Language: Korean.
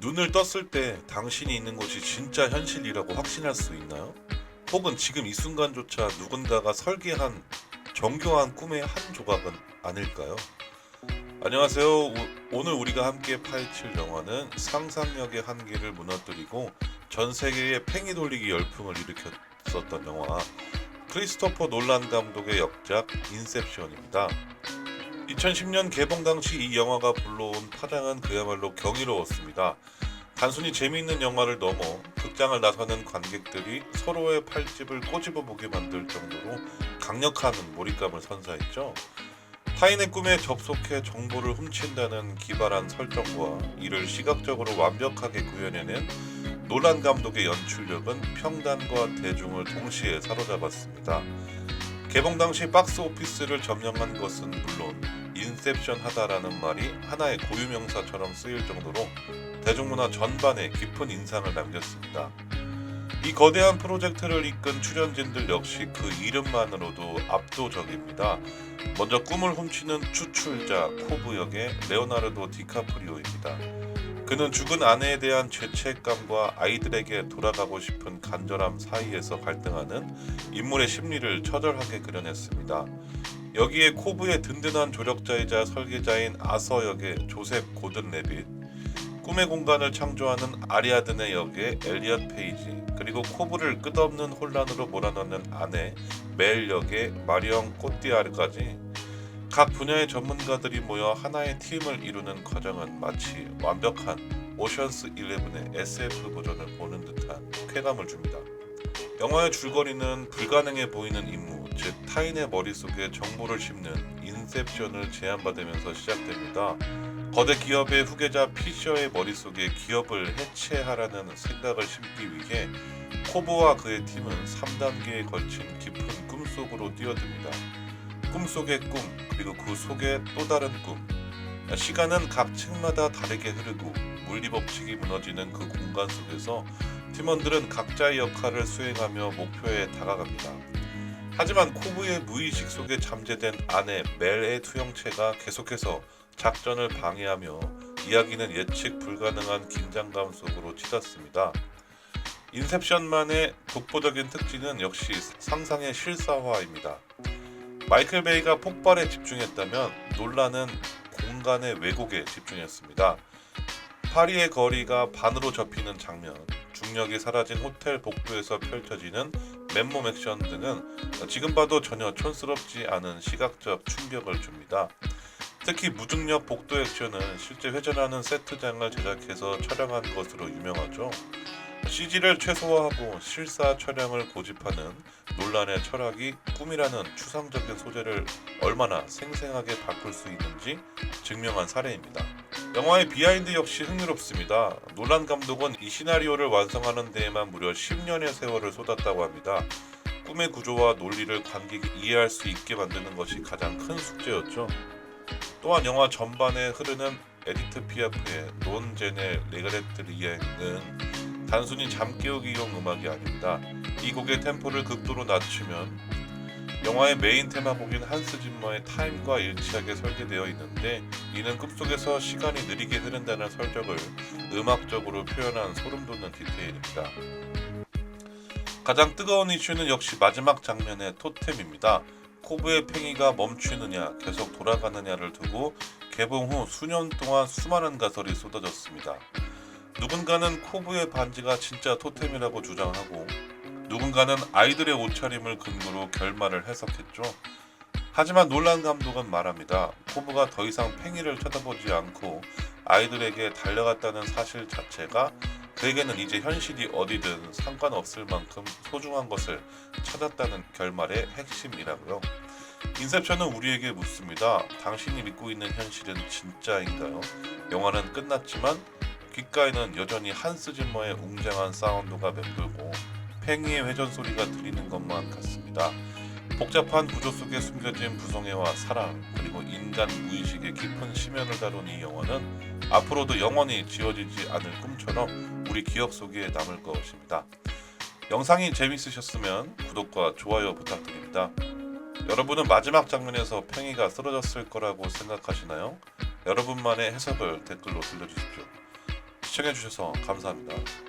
눈을 떴을 때 당신이 있는 곳이 진짜 현실이라고 확신할 수 있나요? 혹은 지금 이 순간조차 누군가가 설계한 정교한 꿈의 한 조각은 아닐까요? 안녕하세요. 오, 오늘 우리가 함께 파헤칠 영화는 상상력의 한계를 무너뜨리고 전 세계에 팽이 돌리기 열풍을 일으켰었던 영화 크리스토퍼 놀란 감독의 역작 인셉션입니다. 2010년 개봉 당시 이 영화가 불러온 파장은 그야말로 경이로웠습니다. 단순히 재미있는 영화를 넘어 극장을 나서는 관객들이 서로의 팔집을 꼬집어 보게 만들 정도로 강력한 몰입감을 선사했죠. 타인의 꿈에 접속해 정보를 훔친다는 기발한 설정과 이를 시각적으로 완벽하게 구현해낸 노란 감독의 연출력은 평단과 대중을 동시에 사로잡았습니다. 개봉 당시 박스 오피스를 점령한 것은 물론 인셉션 하다라는 말이 하나의 고유명사처럼 쓰일 정도로 대중문화 전반에 깊은 인상을 남겼습니다. 이 거대한 프로젝트를 이끈 출연진들 역시 그 이름만으로도 압도적입니다. 먼저 꿈을 훔치는 추출자 코브 역의 레오나르도 디카프리오입니다. 그는 죽은 아내에 대한 죄책감과 아이들에게 돌아가고 싶은 간절함 사이에서 갈등하는 인물의 심리를 처절하게 그려냈습니다. 여기에 코브의 든든한 조력자이자 설계자인 아서 역의 조셉 고든 레빗, 꿈의 공간을 창조하는 아리아드네 역의 엘리엇 페이지, 그리고 코브를 끝없는 혼란으로 몰아넣는 아내 멜 역의 마리엉 꼬띠아르까지 각 분야의 전문가들이 모여 하나의 팀을 이루는 과정은 마치 완벽한 오션스 11의 SF 버전을 보는 듯한 쾌감을 줍니다. 영화의 줄거리는 불가능해 보이는 임무, 즉 타인의 머릿속에 정보를 심는 인셉션을 제안받으면서 시작됩니다. 거대 기업의 후계자 피셔의 머릿속에 기업을 해체하라는 생각을 심기 위해 코브와 그의 팀은 3단계에 걸친 깊은 꿈속으로 뛰어듭니다. 꿈 속의 꿈, 그리고 그 속에 또 다른 꿈. 시간은 각 층마다 다르게 흐르고 물리 법칙이 무너지는 그 공간 속에서 팀원들은 각자의 역할을 수행하며 목표에 다가갑니다. 하지만 코브의 무의식 속에 잠재된 아내 멜의 투영체가 계속해서 작전을 방해하며 이야기는 예측 불가능한 긴장감 속으로 치닫습니다. 인셉션만의 독보적인 특징은 역시 상상의 실사화입니다. 마이클 베이가 폭발에 집중했다면 논란은 공간의 왜곡에 집중했습니다. 파리의 거리가 반으로 접히는 장면, 중력이 사라진 호텔 복도에서 펼쳐지는 맨몸 액션 등은 지금 봐도 전혀 촌스럽지 않은 시각적 충격을 줍니다. 특히 무중력 복도 액션은 실제 회전하는 세트장을 제작해서 촬영한 것으로 유명하죠. CG를 최소화하고 실사 촬영을 고집하는 논란의 철학이 꿈이라는 추상적인 소재를 얼마나 생생하게 바꿀 수 있는지 증명한 사례입니다. 영화의 비하인드 역시 흥미롭습니다. 놀란 감독은 이 시나리오를 완성하는 데에만 무려 10년의 세월을 쏟았다고 합니다. 꿈의 구조와 논리를 관객이 이해할 수 있게 만드는 것이 가장 큰 숙제였죠. 또한 영화 전반에 흐르는 에디트 피아프의 논 제네 레그레트리에는 단순히 잠깨우기용 음악이 아닙니다. 이 곡의 템포를 극도로 낮추면 영화의 메인 테마곡인 한스 짐머의 타임과 일치하게 설계되어 있는데 이는 꿈속에서 시간이 느리게 흐른다는 설정을 음악적으로 표현한 소름 돋는 디테일입니다. 가장 뜨거운 이슈는 역시 마지막 장면의 토템입니다. 코브의 팽이가 멈추느냐 계속 돌아가느냐를 두고 개봉 후 수년 동안 수많은 가설이 쏟아졌습니다. 누군가는 코브의 반지가 진짜 토템이라고 주장하고 누군가는 아이들의 옷차림을 근거로 결말을 해석했죠. 하지만 놀란 감독은 말합니다. 코브가 더 이상 팽이를 쳐다보지 않고 아이들에게 달려갔다는 사실 자체가 그에게는 이제 현실이 어디든 상관없을 만큼 소중한 것을 찾았다는 결말의 핵심이라고요. 인셉션은 우리에게 묻습니다. 당신이 믿고 있는 현실은 진짜인가요? 영화는 끝났지만 귓가에는 여전히 한스 짐머의 웅장한 사운드가 맴돌고 팽이의 회전 소리가 들리는 것만 같습니다. 복잡한 구조 속에 숨겨진 부성애와 사랑 그리고 인간 무의식의 깊은 심연을 다룬 이 영화는 앞으로도 영원히 지워지지 않을 꿈처럼 우리 기억 속에 남을 것입니다. 영상이 재밌으셨으면 구독과 좋아요 부탁드립니다. 여러분은 마지막 장면에서 팽이가 쓰러졌을 거라고 생각하시나요? 여러분만의 해석을 댓글로 들려주십시오. 시청해주셔서 감사합니다.